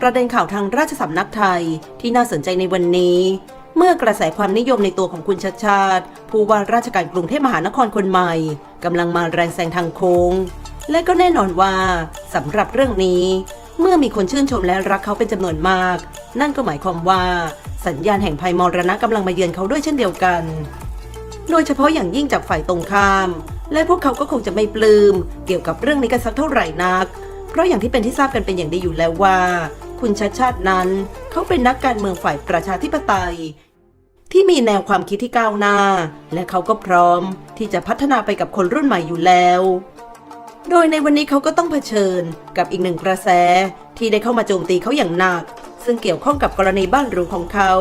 ประเด็นข่าวทางราชสำนักไทยที่น่าสนใจในวันนี้ เมื่อกระแสความนิยมในตัวของคุณชัดชาติ ผู้ว่าราชการกรุงเทพมหานครคนใหม่กำลังมาแรงแซงทางโค้ง และก็แน่นอนว่าสำหรับเรื่องนี้ เมื่อมีคนชื่นชมและรักเขาเป็นจำนวนมาก นั่นก็หมายความว่า สัญญาณแห่งภัยมรณะกำลังมาเยือนเขาด้วยเช่นเดียวกัน โดยเฉพาะอย่างยิ่งจากฝ่ายตรงข้าม และพวกเขาก็คงจะไม่ปลืม้มเกี่ยวกับเรื่องนี้กันสักเท่าไหร่นักเพราะอย่างที่เป็นที่ทราบกันเป็นอย่างดีอยู่แล้วว่า คุณชัดชาตินั้น เขาเป็นนักการเมืองฝ่ายประชาธิปไตย ที่มีแนวความคิดที่ก้าวหน้า และเขาก็พร้อมที่จะพัฒนาไปกับคนรุ่นใหม่อยู่แล้ว โดยในวันนี้เขาก็ต้องเผชิญกับอีกหนึ่งกระแสที่ได้เข้ามาโจมตีเขาอย่างหนัก ซึ่งเกี่ยวข้องกับกรณีบ้านหรูของเขา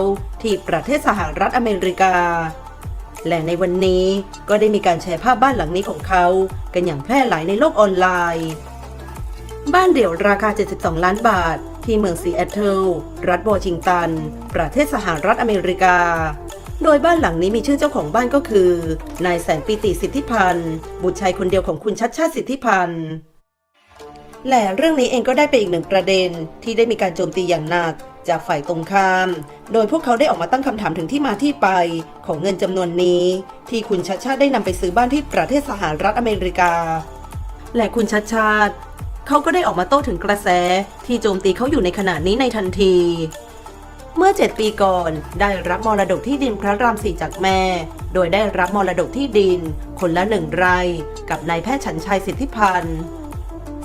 ที่ประเทศสหรัฐอเมริกาและในวันนี้ก็ได้มีการแชร์ภาพบ้านหลังนี้ของเขากันอย่างแพร่หลายในโลกออนไลน์ บ้านเดี่ยวราคา 72 ล้านบาท ที่เมืองซีแอตเทิล รัฐวอชิงตัน ประเทศสหรัฐอเมริกา โดยบ้านหลังนี้มีชื่อเจ้าของบ้านก็คือ นายแสนปิติสิทธิพันธ์ บุตรชายคนเดียวของคุณชัดชาติสิทธิพันธ์และเรื่องนี้เองก็ได้เป็นอีกหนึ่งประเด็นที่ได้มีการโจมตีอย่างหนักจากฝ่ายตรงข้าม โดยพวกเขาได้ออกมาตั้งคำถามถึงที่มาที่ไปของเงินจำนวนนี้ ที่คุณชัดชาติได้นำไปซื้อบ้านที่ประเทศสหรัฐอเมริกา และคุณชัดชาติ เขาก็ได้ออกมาโต้ถึงกระแส ที่โจมตีเขาอยู่ในขณะนี้ในทันที เมื่อ 7 ปีก่อนได้รับมรดกที่ดินพระรามสี่จากแม่ โดยได้รับมรดกที่ดิน คนละหนึ่งไร่ กับนายแพทย์ฉันชัยสิทธิพันธ์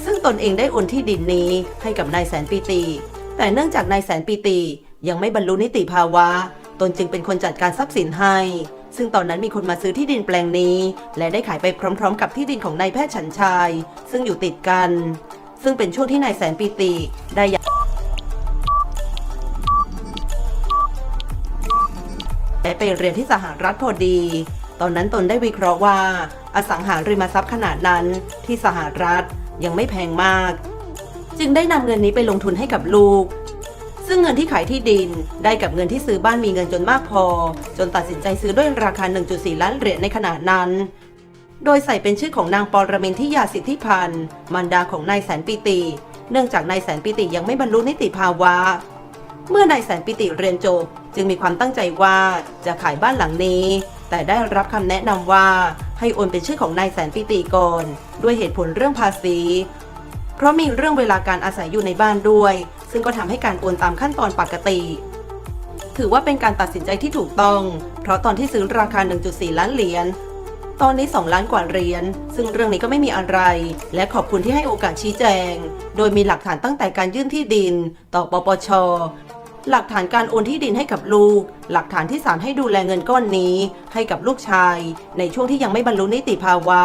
ซึ่งตนเองได้โอนที่ดินนี้ให้กับนายแสนปีติแต่เนื่องจากนายแสนปีติยังไม่บรรลุนิติภาวะ ตนจึงเป็นคนจัดการทรัพย์สินให้ ซึ่งตอนนั้นมีคนมาซื้อที่ดินแปลงนี้ และได้ขายไปพร้อม ๆ กับที่ดินของนายแพทย์ฉันชัยซึ่งอยู่ติดกัน ซึ่งเป็นช่วงที่นายแสนปีติได้ย้ายไปเรียนที่สหรัฐพอดี ตอนนั้นตนได้วิเคราะห์ว่า อสังหาริมทรัพย์ขนาดนั้นที่สหรัฐยังไม่แพงมาก จึงได้นำเงินนี้ไปลงทุนให้กับลูก ซึ่งเงินที่ขายที่ดินได้กับเงินที่ซื้อบ้านมีเงินจนมากพอ จนตัดสินใจซื้อด้วยราคา 1.4 ล้านเหรียญในขณะนั้น โดยใส่เป็นชื่อของนางปรเมนทิยาสิทธิพันธ์มารดาของนายแสนปิติ เนื่องจากนายแสนปิติยังไม่บรรลุนิติภาวะ เมื่อนายแสนปิติเรียนจบจึงมีความตั้งใจว่าจะขายบ้านหลังนี้ แต่ได้รับคำแนะนำว่าให้โอนเป็นชื่อของนายแสนปิติก่อนด้วยเหตุผลเรื่องภาษี เพราะมีเรื่องเวลาการอาศัยอยู่ในบ้านด้วย ซึ่งก็ทำให้การโอนตามขั้นตอนปกติ ถือว่าเป็นการตัดสินใจที่ถูกต้อง เพราะตอนที่ซื้อราคา 1.4 ล้านเหรียญ ตอนนี้ 2 ล้านกว่าเหรียญซึ่งเรื่องนี้ก็ไม่มีอะไร และขอบคุณที่ให้โอกาสชี้แจง โดยมีหลักฐานตั้งแต่การยื่นที่ดิน ต่อปปชหลักฐานการโอนที่ดินให้กับลูก หลักฐานที่ศาลให้ดูแลเงินก้อนนี้ ให้กับลูกชาย ในช่วงที่ยังไม่บรรลุนิติภาวะ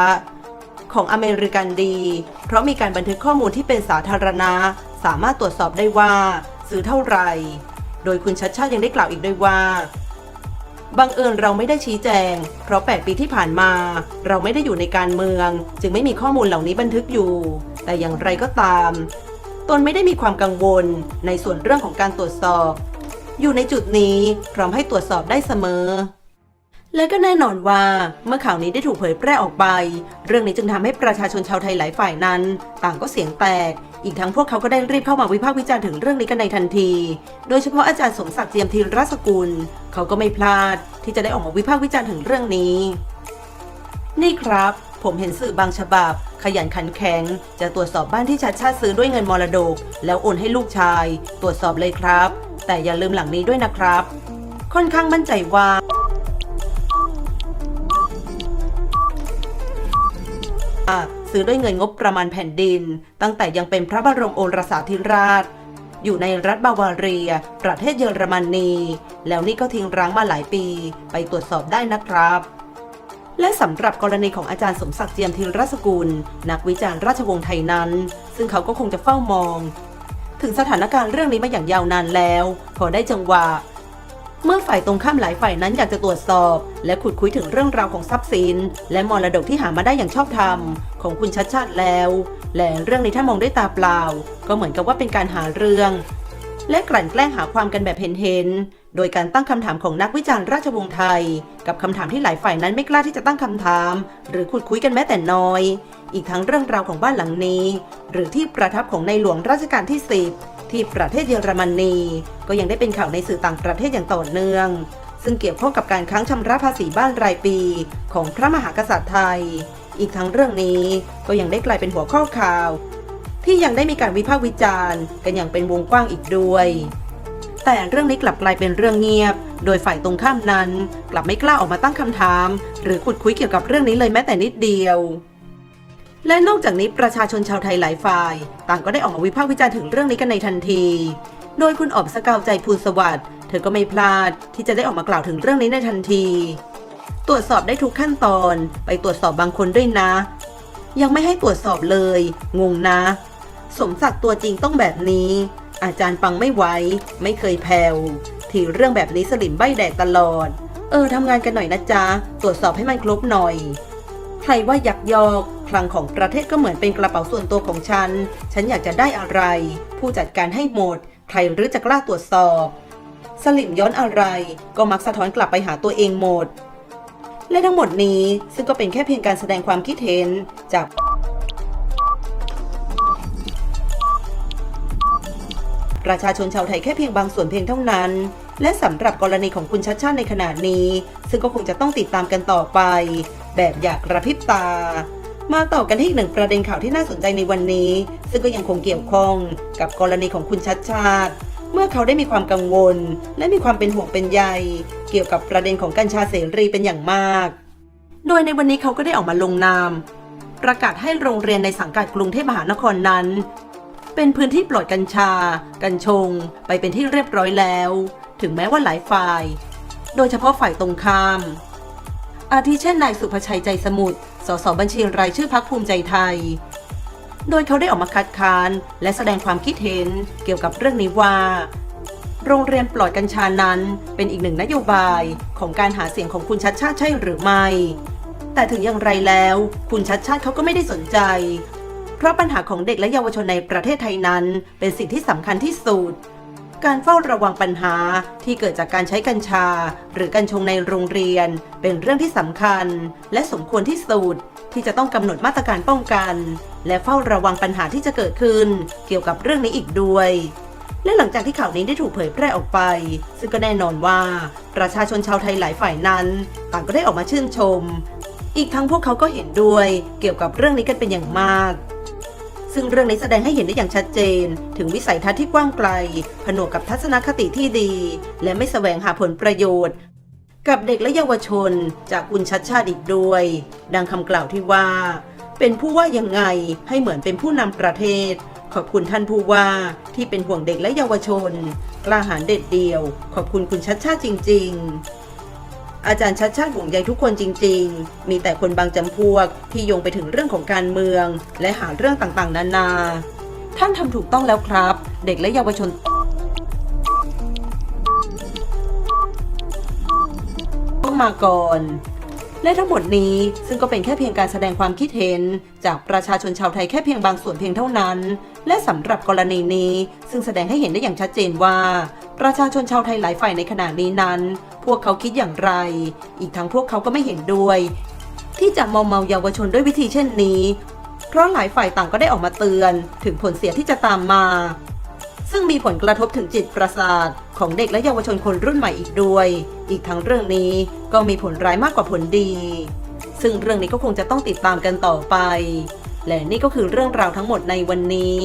ของอเมริกันดี เพราะมีการบันทึกข้อมูลที่เป็นสาธารณะ สามารถตรวจสอบได้ว่า ซื้อเท่าไหร่ โดยคุณชัดชาติยังได้กล่าวอีกด้วยว่า บังเอิญเราไม่ได้ชี้แจง เพราะ 8 ปีที่ผ่านมา เราไม่ได้อยู่ในการเมือง จึงไม่มีข้อมูลเหล่านี้บันทึกอยู่ แต่อย่างไรก็ตาม ตนไม่ได้มีความกังวลในส่วนเรื่องของการตรวจสอบ อยู่ในจุดนี้พร้อมให้ตรวจสอบได้เสมอ และก็แน่นอนว่าเมื่อข่าวนี้ได้ถูกเผยแพร่ออกไป เรื่องนี้จึงทำให้ประชาชนชาวไทยหลายฝ่ายนั้น ต่างก็เสียงแตก อีกทั้งพวกเขาก็ได้รีบเข้ามาวิพากษ์วิจารณ์ถึงเรื่องนี้กันในทันที โดยเฉพาะอาจารย์สมศักดิ์เจียมธีรสกุล เขาก็ไม่พลาดที่จะได้ออกมาวิพากษ์วิจารณ์ถึงเรื่องนี้ นี่ครับ ผมเห็นสื่อบางฉบับ ขยันขันแข็ง จะตรวจสอบบ้านที่ชัดชาติซื้อด้วยเงินมรดก แล้วโอนให้ลูกชาย ตรวจสอบเลยครับ แต่อย่าลืมหลังนี้ด้วยนะครับ ค่อนข้างมั่นใจว่า ซื้อด้วยเงินงบประมาณแผ่นดิน ตั้งแต่ยังเป็นพระบรมโอรสาธิราช อยู่ในรัฐบาวาเรีย ประเทศเยอรมนี แล้วนี่ก็ทิ้งร้างมาหลายปี ไปตรวจสอบได้นะครับ และสำหรับกรณีของอาจารย์สมศักดิ์เจียมธีรสกุล นักวิจารณ์ราชวงศ์ไทยนั้น ซึ่งเขาก็คงจะเฝ้ามอง ถึงสถานการณ์เรื่องนี้มาอย่างยาวนานแล้ว พอได้จังหวะ เมื่อฝ่ายตรงข้ามหลายฝ่ายนั้นอยากจะตรวจสอบ และขุดคุยถึงเรื่องราวของทรัพย์สิน และมรดกที่หามาได้อย่างชอบธรรม ของคุณชัดชาติแล้ว และเรื่องนี้ถ้ามองด้วยตาเปล่า ก็เหมือนกับว่าเป็นการหาเรื่อง และกลั่นแกล้งหาความกันแบบเห็นๆโดยการตั้งคำถามของนักวิจารณ์ราชวงศ์ไทย กับคำถามที่หลายฝ่ายนั้นไม่กล้าที่จะตั้งคำถาม หรือขุดคุยกันแม้แต่น้อย อีกทั้งเรื่องราวของบ้านหลังนี้ หรือที่ประทับของในหลวงรัชกาลที่10 ที่ประเทศเยอรมนี ก็ยังได้เป็นข่าวในสื่อต่างประเทศอย่างต่อเนื่อง ซึ่งเกี่ยวข้องกับการค้างชำระภาษีบ้านรายปี ของพระมหากษัตริย์ไทย อีกทั้งเรื่องนี้ก็ยังได้กลายเป็นหัวข้อข่าว ที่ยังได้มีการวิพากษ์วิจารณ์กันอย่างเป็นวงกว้างอีกด้วยแต่เรื่องนี้กลับกลายเป็นเรื่องเงียบ โดยฝ่ายตรงข้ามนั้น กลับไม่กล้าออกมาตั้งคำถาม หรือขุดคุยเกี่ยวกับเรื่องนี้เลยแม้แต่นิดเดียว และนอกจากนี้ประชาชนชาวไทยหลายฝ่าย ต่างก็ได้ออกมาวิพากษ์วิจารณ์ถึงเรื่องนี้กันในทันที โดยคุณออบสกาวใจภูลสวัสดิ์เธอก็ไม่พลาด ที่จะได้ออกมากล่าวถึงเรื่องนี้ในทันที ตรวจสอบได้ทุกขั้นตอน ไปตรวจสอบบางคนด้วยนะ ยังไม่ให้ตรวจสอบเลย งงนะ สมศักดิ์ตัวจริงต้องแบบนี้ อาจารย์ฟังไม่ไหวไม่เคยแผ่วที่เรื่องแบบนี้สลิมใบแดกตลอด เออทำงานกันหน่อยนะจ๊ะ ตรวจสอบให้มันครบหน่อย ใครว่ายักยอก คลังของประเทศก็เหมือนเป็นกระเป๋าส่วนตัวของฉัน ฉันอยากจะได้อะไร ผู้จัดการให้หมด ใครหรือจะกล้าตรวจสอบ สลิมย้อนอะไร ก็มักสะท้อนกลับไปหาตัวเองหมด และทั้งหมดนี้ซึ่งก็เป็นแค่เพียงการแสดงความคิดเห็นจากประชาชนชาวไทยแค่เพียงบางส่วนเพียงเท่านั้น และสำหรับกรณีของคุณชัดชาติในขณะนี้ ซึ่งก็คงจะต้องติดตามกันต่อไป แบบอยากกระพริบตา มาต่อกันที่อีกหนึ่งประเด็นข่าวที่น่าสนใจในวันนี้ ซึ่งก็ยังคงเกี่ยวข้องกับกรณีของคุณชัดชาติ เมื่อเขาได้มีความกังวล และมีความเป็นห่วงเป็นใยเกี่ยวกับประเด็นของกัญชาเสรีเป็นอย่างมาก โดยในวันนี้เขาก็ได้ออกมาลงนาม ประกาศให้โรงเรียนในสังกัดกรุงเทพมหานครนั้น เป็นพื้นที่ปลอดกัญชา กัญชง ไปเป็นที่เรียบร้อยแล้ว ถึงแม้ว่าหลายฝ่าย โดยเฉพาะฝ่ายตรงข้าม อาทิเช่นนายสุภชัยใจสมุทร สสบัญชีรายชื่อพักภูมิใจไทย โดยเขาได้ออกมาคัดค้านและแสดงความคิดเห็นเกี่ยวกับเรื่องนี้ว่า โรงเรียนปลอดกัญชานั้นเป็นอีกหนึ่งนโยบายของการหาเสียงของคุณชัดชาติใช่หรือไม่ แต่ถึงอย่างไรแล้ว คุณชัดชาติเขาก็ไม่ได้สนใจ เพราะปัญหาของเด็กและเยาวชนในประเทศไทยนั้น เป็นสิ่งที่สำคัญที่สุด การเฝ้าระวังปัญหาที่เกิดจากการใช้กัญชา หรือกัญชงในโรงเรียน เป็นเรื่องที่สำคัญ และสมควรที่สุดที่จะต้องกำหนดมาตรการป้องกัน และเฝ้าระวังปัญหาที่จะเกิดขึ้น เกี่ยวกับเรื่องนี้อีกด้วยและหลังจากที่ข่าวนี้ได้ถูกเผยแพร่ออกไป ซึ่งก็แน่นอนว่าประชาชนชาวไทยหลายฝ่ายนั้น ต่างก็ได้ออกมาชื่นชม อีกทั้งพวกเขาก็เห็นด้วยเกี่ยวกับเรื่องนี้กันเป็นอย่างมาก ซึ่งเรื่องนี้แสดงให้เห็นได้อย่างชัดเจน ถึงวิสัยทัศน์ที่กว้างไกล ผนวกกับทัศนคติที่ดี และไม่แสวงหาผลประโยชน์ กับเด็กและเยาวชนจากคุณชัดชาติอีกด้วย ดังคำกล่าวที่ว่า เป็นผู้ว่ายังไงให้เหมือนเป็นผู้นำประเทศ ขอบคุณท่านผู้ว่าที่เป็นห่วงเด็กและเยาวชน กล้าหาญเด็ดเดี่ยว ขอบคุณคุณชัดชาติจริง ๆ อาจารย์ชัดชาติห่วงใยทุกคนจริง ๆ มีแต่คนบางจำพวกที่โยงไปถึงเรื่องของการเมือง และหาเรื่องต่างๆ นานา ท่านทำถูกต้องแล้วครับ เด็กและเยาวชนต้องมาก่อน และทั้งหมดนี้ซึ่งก็เป็นแค่เพียงการแสดงความคิดเห็น จากประชาชนชาวไทยแค่เพียงบางส่วนเพียงเท่านั้น และสำหรับกรณีนี้ ซึ่งแสดงให้เห็นได้อย่างชัดเจนว่า ประชาชนชาวไทยหลายฝ่ายในขณะนี้นั้น พวกเขาคิดอย่างไร อีกทั้งพวกเขาก็ไม่เห็นด้วย ที่จะมอมเมาเยาวชนด้วยวิธีเช่นนี้ เพราะหลายฝ่ายต่างก็ได้ออกมาเตือน ถึงผลเสียที่จะตามมา ซึ่งมีผลกระทบถึงจิตประสาทของเด็กและเยาวชนคนรุ่นใหม่อีกด้วย อีกทั้งเรื่องนี้ก็มีผลร้ายมากกว่าผลดี ซึ่งเรื่องนี้ก็คงจะต้องติดตามกันต่อไป และนี่ก็คือเรื่องราวทั้งหมดในวันนี้